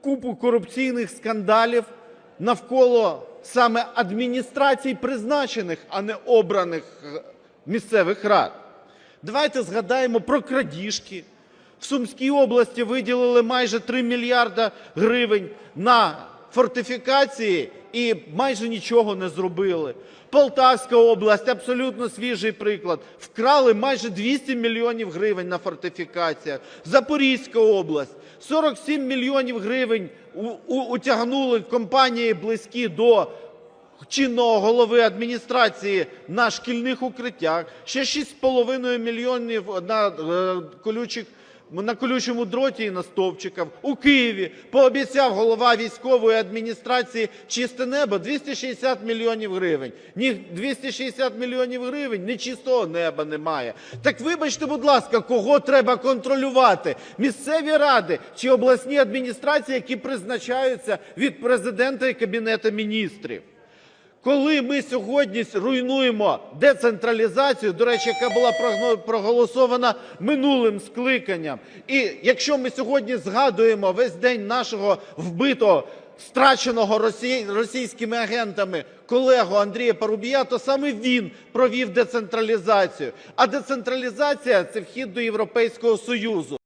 купу корупційних скандалів навколо саме адміністрацій призначених, а не обраних е, місцевих рад. Давайте згадаємо про крадіжки. В Сумській області виділили майже 3 мільярда гривень на фортифікації і майже нічого не зробили. Полтавська область абсолютно свіжий приклад. Вкрали майже 200 мільйонів гривень на фортифікаціях. Запорізька область 47 мільйонів гривень утягнули компанії близькі до чинного голови адміністрації на шкільних укриттях, ще 6,5 мільйонів на е, колючих на колючому дроті і на стовпчиках. У Києві пообіцяв голова військової адміністрації чисте небо 260 мільйонів гривень. Ні 260 мільйонів гривень, ні чистого неба немає. Так вибачте, будь ласка, кого треба контролювати? Місцеві ради чи обласні адміністрації, які призначаються від президента і кабінету міністрів? Коли ми сьогодні руйнуємо децентралізацію, до речі, яка була проголосована минулим скликанням, і якщо ми сьогодні згадуємо весь день нашого вбитого, страченого росі- російськими агентами колегу Андрія Парубія, то саме він провів децентралізацію. А децентралізація – це вхід до Європейського Союзу.